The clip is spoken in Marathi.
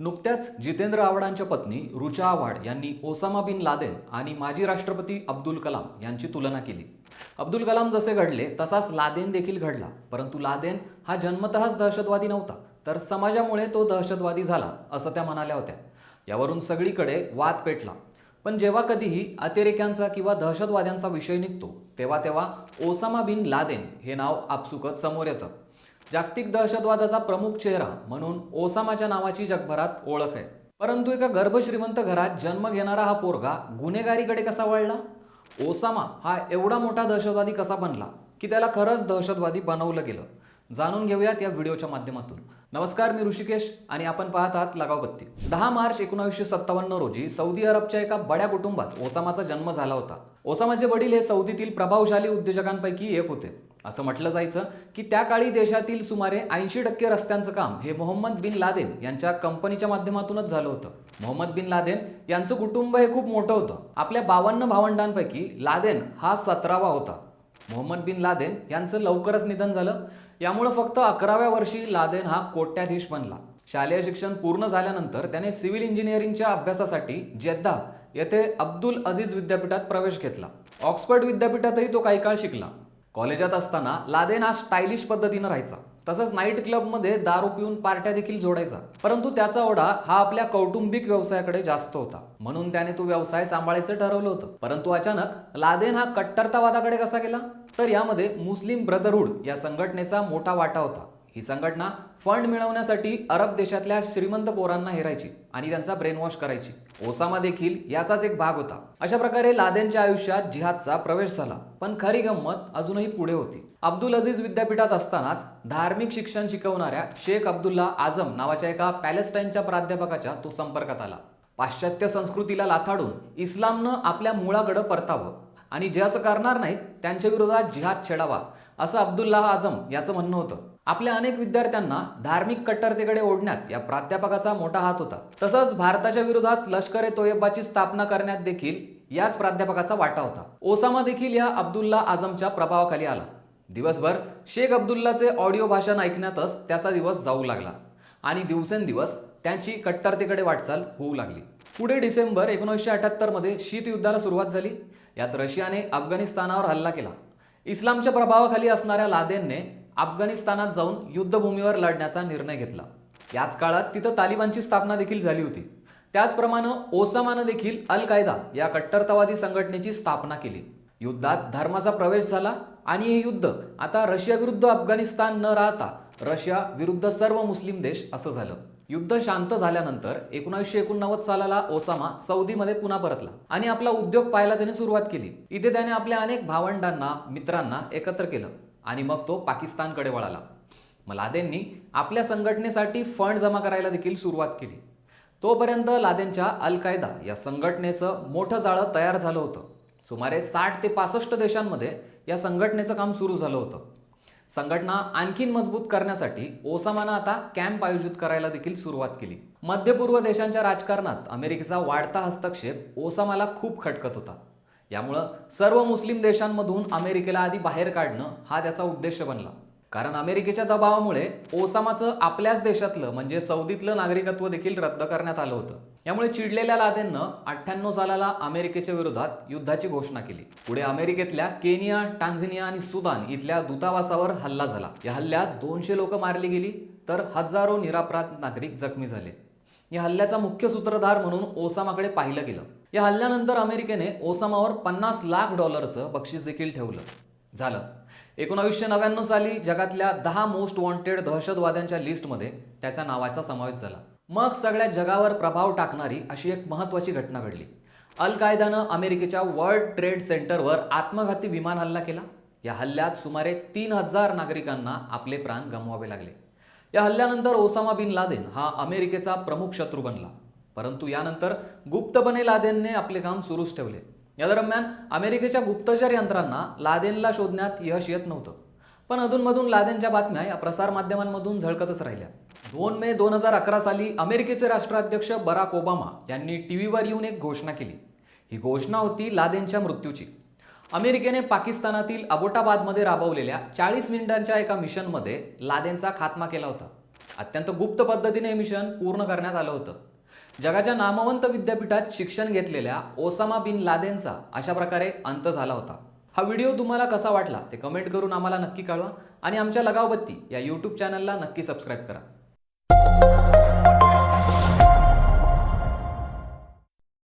नुकत्याच जितेंद्र आव्हाडांच्या पत्नी रुचा आव्हाड यांनी ओसामा बिन लादेन आणि माजी राष्ट्रपती अब्दुल कलाम यांची तुलना केली. अब्दुल कलाम जसे घडले तसाच लादेन देखील घडला. परंतु लादेन हा जन्मतःच दहशतवादी नव्हता तर समाजामुळे तो दहशतवादी झाला असं त्या म्हणाल्या होत्या. यावरून सगळीकडे वाद पेटला. पण जेव्हा कधीही अतिरेक्यांचा किंवा दहशतवाद्यांचा विषय निघतो तेव्हा तेव्हा ओसामा बिन लादेन हे नाव आपसुकत समोर येतं. जागतिक दहशतवादाचा प्रमुख चेहरा म्हणून ओसामाच्या नावाची जगभरात ओळख आहे. परंतु एका गर्भश्रीमंत घरात जन्म घेणारा हा पोरगा गुन्हेगारीकडे कसा वळला? ओसामा हा एवढा मोठा दहशतवादी कसा बनला की त्याला खरंच दहशतवादी बनवलं गेलं? जाणून घेऊयात या व्हिडिओच्या माध्यमातून. नमस्कार मी ऋषिकेश आणि आपण पाहत आहात लगावबत्ती दहा मार्च एकोणावीसशे सत्तावन्न रोजी सौदी अरबच्या एका बड्या कुटुंबात ओसामाचा जन्म झाला होता. ओसामाचे वडील हे सौदीतील प्रभावशाली उद्योजकांपैकी एक होते. असं म्हटलं जायचं की त्या काळी देशातील सुमारे ऐंशी टक्के रस्त्यांचं काम हे मोहम्मद बिन लादेन यांच्या कंपनीच्या माध्यमातूनच झालं होतं. मोहम्मद बिन लादेन यांचं कुटुंब हे खूप मोठं होतं. आपल्या बावन्न भावंडांपैकी लादेन हा सतरावा होता. मोहम्मद बिन लादेन यांचं लवकरच निधन झालं. यामुळं फक्त अकराव्या वर्षी लादेन हा कोट्याधीश बनला. शालेय शिक्षण पूर्ण झाल्यानंतर त्याने सिव्हिल इंजिनिअरिंगच्या अभ्यासासाठी जेद्दा येथे अब्दुल अझीज विद्यापीठात प्रवेश घेतला. ऑक्सफर्ड विद्यापीठातही तो काही काळ शिकला. कॉलेजात असताना लादेन हा स्टायलिश पद्धतीनं राहायचा. तसंच नाईट क्लबमध्ये दारू पिऊन पार्ट्या देखील जोडायचा. परंतु त्याचा ओढा हा आपल्या कौटुंबिक व्यवसायाकडे जास्त होता. म्हणून त्याने तो व्यवसाय सांभाळायचं ठरवलं होतं. परंतु अचानक लादेन हा कट्टरतावादाकडे कसा गेला? तर यामध्ये मुस्लिम ब्रदरहुड या संघटनेचा मोठा वाटा होता. ही संघटना फंड मिळवण्यासाठी अरब देशातल्या श्रीमंत पोरांना हेरायची आणि त्यांचा ब्रेनवॉश करायची. ओसामा देखील याचाच एक भाग होता. अशा प्रकारे लादेनच्या आयुष्यात जिहादचा प्रवेश झाला पण खरी गंमत अजूनही पुढे होती. अब्दुल अझीज विद्यापीठात असतानाच धार्मिक शिक्षण शिकवणाऱ्या शेख अब्दुल्ला आझम नावाच्या एका पॅलेस्टाईनच्या प्राध्यापकाच्या तो संपर्कात आला. पाश्चात्य संस्कृतीला लाथाडून इस्लामनं आपल्या मुळाकडं परतावं. आणि जे असं करणार नाहीत त्यांच्या विरोधात जिहाद छेडावा असं अब्दुल्लाह आझम याचं म्हणणं होतं. आपल्या अनेक विद्यार्थ्यांना धार्मिक कट्टरतेकडे ओढण्यात या प्राध्यापकाचा मोठा हात होता. तसंच भारताच्या विरोधात लष्कर ए तोयबाची स्थापना करण्यात देखील याच प्राध्यापकाचा वाटा होता. ओसामा देखील या अब्दुल्ला आझमच्या प्रभावाखाली आला. दिवसभर शेख अब्दुल्लाचे ऑडिओ भाषण ऐकण्यातच त्याचा दिवस जाऊ लागला. आणि दिवसेंदिवस त्यांची कट्टरतेकडे वाटचाल होऊ लागली. पुढे डिसेंबर एकोणीसशे अठ्याहत्तरमध्ये शीतयुद्धाला सुरुवात झाली. यात रशियाने अफगाणिस्तानावर हल्ला केला. इस्लामच्या प्रभावाखाली असणाऱ्या लादेनने अफगाणिस्तानात जाऊन युद्धभूमीवर लढण्याचा निर्णय घेतला. याच काळात तिथं तालिबानची स्थापना देखील झाली होती. त्याचप्रमाणे ओसामानं देखील अल कायदा या कट्टरतावादी संघटनेची स्थापना केली. युद्धात धर्माचा प्रवेश झाला आणि हे युद्ध आता रशियाविरुद्ध अफगाणिस्तान न राहता रशिया विरुद्ध सर्व मुस्लिम देश असं झालं. युद्ध शांत झाल्यानंतर एकोणीसशे एकोणनव्वद सालाला ओसामा सौदीमध्ये पुन्हा परतला आणि आपला उद्योग पाहायला त्याने सुरुवात केली. इथे त्याने आपल्या अनेक भावंडांना मित्रांना एकत्र केलं आणि मग तो पाकिस्तानकडे वळाला. मग लादेंनी आपल्या संघटनेसाठी फंड जमा करायला देखील सुरुवात केली. तोपर्यंत लादेनच्या अल कायदा या संघटनेचं मोठं जाळं तयार झालं होतं. सुमारे साठ ते पासष्ट देशांमध्ये या संघटनेचं काम सुरू झालं होतं. संघटना आणखीन मजबूत करण्यासाठी ओसामानं आता कॅम्प आयोजित करायला देखील सुरुवात केली. मध्य पूर्व देशांच्या राजकारणात अमेरिकेचा वाढता हस्तक्षेप ओसामाला खूप खटकत होता. यामुळं सर्व मुस्लिम देशांमधून अमेरिकेला आधी बाहेर काढणं हा त्याचा उद्देश बनला. कारण अमेरिकेच्या दबावामुळे ओसामाचं आपल्याच देशातलं म्हणजे सौदीतलं नागरिकत्व देखील रद्द करण्यात आलं होतं. यामुळे चिडलेल्या लादेननं अठ्ठ्याण्णव सालाला अमेरिकेच्या विरोधात युद्धाची घोषणा केली. पुढे अमेरिकेतल्या केनिया टांझेनिया आणि सुदान इथल्या दूतावासावर हल्ला झाला. या हल्ल्यात दोनशे लोक मारली गेली तर हजारो निरापराध नागरिक जखमी झाले. या हल्ल्याचा मुख्य सूत्रधार म्हणून ओसामाकडे पाहिलं गेलं. या हल्ल्यानंतर अमेरिकेने ओसामावर पन्नास लाख डॉलरचं बक्षीस देखील ठेवलं. झालं. एकोणावीसशे नव्याण्णव साली जगातल्या दहा मोस्ट वॉन्टेड दहशतवाद्यांच्या लिस्टमध्ये त्याच्या नावाचा समावेश झाला. मग सगळ्या जगावर प्रभाव टाकणारी अशी एक महत्त्वाची घटना घडली. अल कायदानं अमेरिकेच्या वर्ल्ड ट्रेड सेंटरवर आत्मघाती विमान हल्ला केला. या हल्ल्यात सुमारे तीन हजार नागरिकांना आपले प्राण गमवावे लागले. या हल्ल्यानंतर ओसामा बिन लादेन हा अमेरिकेचा प्रमुख शत्रू बनला. परंतु यानंतर गुप्तपणे लादेनने आपले काम सुरूच ठेवले. या दरम्यान अमेरिकेच्या गुप्तचर यंत्रांना लादेनला शोधण्यात यश येत नव्हतं. पण अधूनमधून लादेनच्या बातम्या या प्रसारमाध्यमांमधून झळकतच राहिल्या. दोन मे दोन हजार अकरा साली अमेरिकेचे राष्ट्राध्यक्ष बराक ओबामा यांनी टीव्हीवर येऊन एक घोषणा केली. ही घोषणा होती लादेनच्या मृत्यूची. अमेरिकेने पाकिस्तानातील अबोटाबादमध्ये राबवलेल्या चाळीस मिनिटांच्या एका मिशनमध्ये लादेनचा खात्मा केला होता. अत्यंत गुप्त पद्धतीने हे मिशन पूर्ण करण्यात आलं होतं. जगाच्या नामवंत विद्यापीठात शिक्षण घेतलेल्या ओसामा बिन लादेनचा अशा प्रकारे अंत झाला होता. हा व्हिडिओ तुम्हाला कसा वाटला ते कमेंट करून आम्हाला नक्की कळवा आणि आमच्या लगावबत्ती या यूट्यूब चॅनलला नक्की सबस्क्राईब करा.